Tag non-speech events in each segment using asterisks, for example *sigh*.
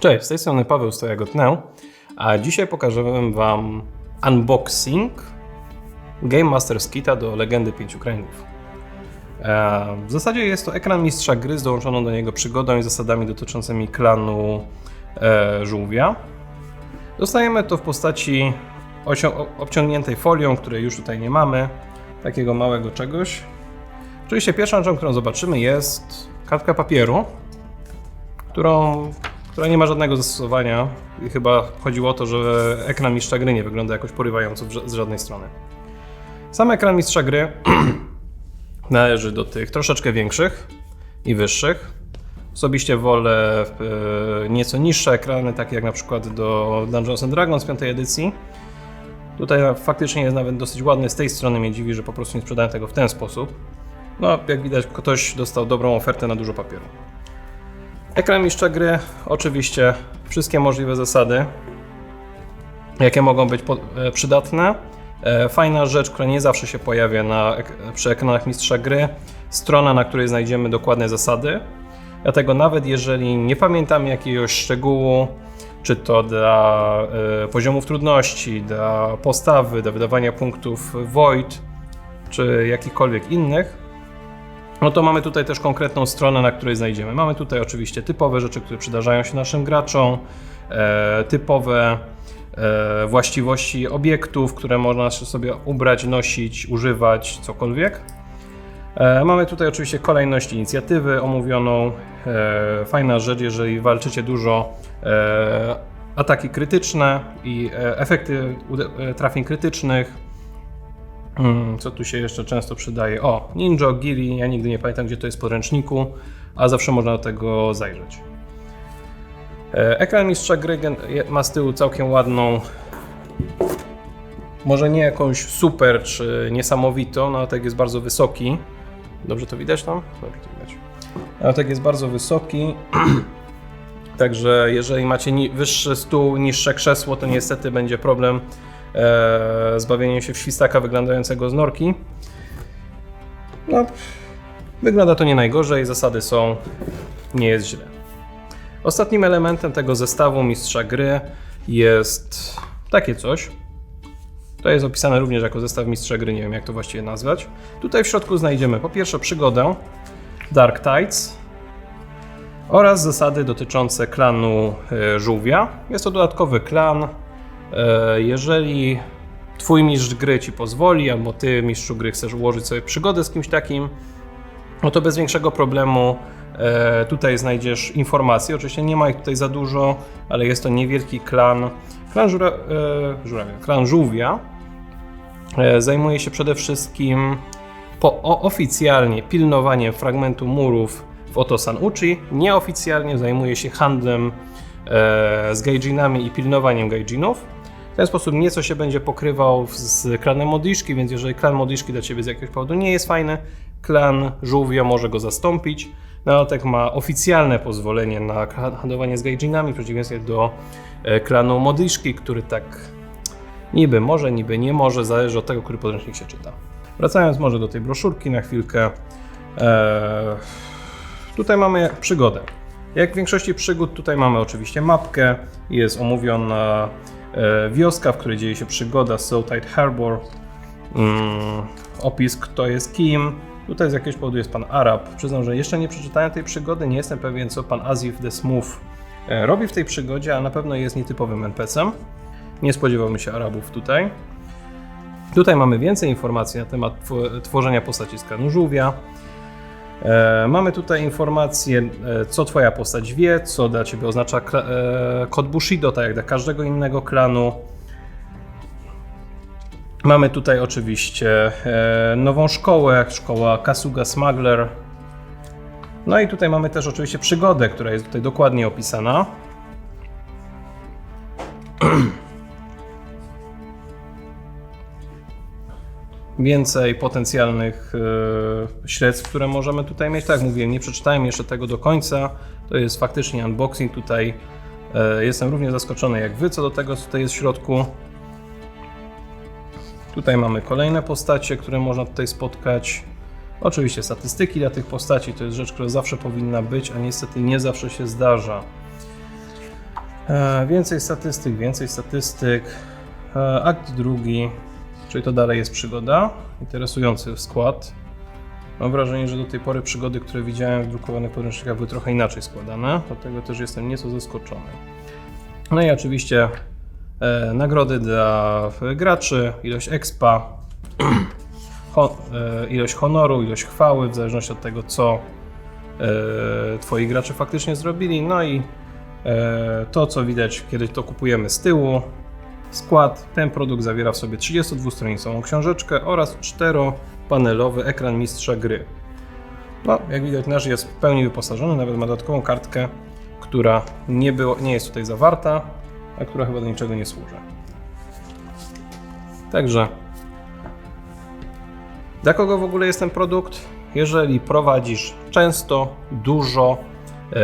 Cześć, z tej strony Paweł Stojagotnę, a dzisiaj pokażę Wam unboxing Game Masters Kita do Legendy Pięciu Kręgów. E, W zasadzie jest to ekran mistrza gry z dołączoną do niego przygodą i zasadami dotyczącymi klanu e, żółwia. Dostajemy to w postaci obciągniętej folią, której już tutaj nie mamy, takiego małego czegoś. Oczywiście pierwszą rzeczą, którą zobaczymy jest kartka papieru, którą, która nie ma żadnego zastosowania i chyba chodziło o to, że ekran mistrza gry nie wygląda jakoś porywająco z żadnej strony. Sam ekran mistrza gry *clears throat* należy do tych troszeczkę większych i wyższych. Osobiście wolę e, nieco niższe ekrany, takie jak na przykład do Dungeons and Dragons 5 edycji. Tutaj faktycznie jest nawet dosyć ładny, z tej strony mnie dziwi, że po prostu nie sprzedają tego w ten sposób. No, jak widać, ktoś dostał dobrą ofertę na dużo papieru. Ekran mistrza gry, oczywiście wszystkie możliwe zasady, jakie mogą być e, przydatne. E, fajna rzecz, która nie zawsze się pojawia na, przy ekranach mistrza gry, strona, na której znajdziemy dokładne zasady. Dlatego nawet jeżeli nie pamiętamy jakiegoś szczegółu, czy to dla e, poziomów trudności, dla postawy, dla wydawania punktów void, czy jakichkolwiek innych, no to mamy tutaj też konkretną stronę, na której znajdziemy. Mamy tutaj oczywiście typowe rzeczy, które przydarzają się naszym graczom, e, typowe e, właściwości obiektów, które można sobie ubrać, nosić, używać, cokolwiek. E, mamy tutaj oczywiście kolejność inicjatywy omówioną. Fajna rzecz, jeżeli walczycie dużo, ataki krytyczne i efekty trafień krytycznych. Mm, Co tu się jeszcze często przydaje? O, Ninja, Giri, ja nigdy nie pamiętam gdzie to jest w podręczniku, a zawsze można do tego zajrzeć. E, Ekran mistrza gry ma z tyłu całkiem ładną, może nie jakąś super czy niesamowitą, no tak jest bardzo wysoki. Dobrze to widać tam? Dobrze to widać. Tak jest bardzo wysoki. *clears throat* Także jeżeli macie wyższy stół, niższe krzesło, to niestety będzie problem e, zbawienie się w świstaka wyglądającego z norki. No, wygląda to nie najgorzej, zasady są, nie jest źle. Ostatnim elementem tego zestawu mistrza gry jest takie coś. To jest opisane również jako zestaw mistrza gry, nie wiem jak to właściwie nazwać. Tutaj w środku znajdziemy po pierwsze przygodę Dark Tides oraz zasady dotyczące klanu e, żółwia. Jest to dodatkowy klan, Jeżeli twój mistrz gry ci pozwoli, albo ty, mistrzu gry, chcesz ułożyć sobie przygodę z kimś takim, no to bez większego problemu e, tutaj znajdziesz informacje. Oczywiście nie ma ich tutaj za dużo, ale jest to niewielki klan. Klan, żura, e, żurawia, klan żółwia e, zajmuje się przede wszystkim po, oficjalnie pilnowaniem fragmentu murów w Otosan Uchi. Nieoficjalnie zajmuje się handlem e, z gaijinami i pilnowaniem gaijinów. Ten sposób nieco się będzie pokrywał z klanem Modiszki, więc jeżeli klan Modiszki dla Ciebie z jakiegoś powodu nie jest fajny, klan Żółwia może go zastąpić. Naotek ma oficjalne pozwolenie na handlowanie z gaijinami, w przeciwieństwie do e, klanu Modiszki, który tak niby może, niby nie może, zależy od tego, który podręcznik się czyta. Wracając może do tej broszurki na chwilkę. E, tutaj mamy przygodę. Jak w większości przygód, tutaj mamy oczywiście mapkę, jest omówiona wioska, w której dzieje się przygoda Soultide Harbor, mm, opis kto jest kim. Tutaj z jakiegoś powodu jest pan Arab. Przyznam, że jeszcze nie przeczytałem tej przygody, nie jestem pewien co pan Azif the Smooth e, robi w tej przygodzie, a na pewno jest nietypowym NPC-em. Nie spodziewamy się Arabów tutaj. Tutaj mamy więcej informacji na temat tw- tworzenia postaci z. E, mamy tutaj informacje, e, co Twoja postać wie, co dla Ciebie oznacza e, kod Bushido, tak jak dla każdego innego klanu. Mamy tutaj oczywiście e, nową szkołę, szkoła Kasuga Smuggler. No i tutaj mamy też oczywiście przygodę, która jest tutaj dokładnie opisana. *clears throat* więcej potencjalnych e, śledztw, które możemy tutaj mieć. Tak jak mówiłem, nie przeczytałem jeszcze tego do końca. To jest faktycznie unboxing. Tutaj e, jestem równie zaskoczony jak wy co do tego, co tutaj jest w środku. Tutaj mamy kolejne postacie, które można tutaj spotkać. Oczywiście statystyki dla tych postaci to jest rzecz, która zawsze powinna być, a niestety nie zawsze się zdarza. E, więcej statystyk, więcej statystyk. Akt drugi, czyli to dalej jest przygoda. Interesujący skład. Mam wrażenie, że do tej pory przygody, które widziałem w drukowanych podręcznikach były trochę inaczej składane, dlatego też jestem nieco zaskoczony. No i oczywiście e, nagrody dla graczy, ilość expa, *clears throat* ho, e, ilość honoru, ilość chwały, w zależności od tego, co e, twoi gracze faktycznie zrobili. No i e, to, co widać, kiedy to kupujemy z tyłu. Skład, ten produkt zawiera w sobie 32-stronicową książeczkę oraz 4-panelowy ekran mistrza gry. No, jak widać, nasz jest w pełni wyposażony, nawet ma dodatkową kartkę, która nie, było, nie jest tutaj zawarta, a która chyba do niczego nie służy. Także, dla kogo w ogóle jest ten produkt? Jeżeli prowadzisz często, dużo,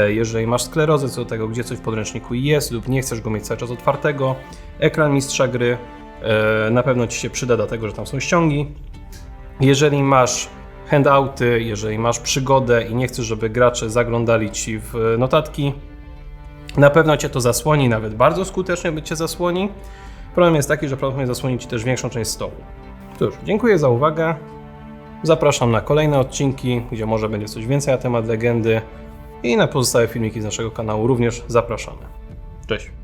jeżeli masz sklerozę co do tego, gdzie coś w podręczniku jest lub nie chcesz go mieć cały czas otwartego, ekran mistrza gry e, na pewno Ci się przyda, dlatego że tam są ściągi. Jeżeli masz handouty, jeżeli masz przygodę i nie chcesz, żeby gracze zaglądali Ci w notatki, na pewno Cię to zasłoni, nawet bardzo skutecznie by Cię zasłoni. Problem jest taki, że prawdopodobnie zasłoni Ci też większą część stołu. Cóż, dziękuję za uwagę. Zapraszam na kolejne odcinki, gdzie może będzie coś więcej na temat legendy i na pozostałe filmiki z naszego kanału również zapraszamy. Cześć!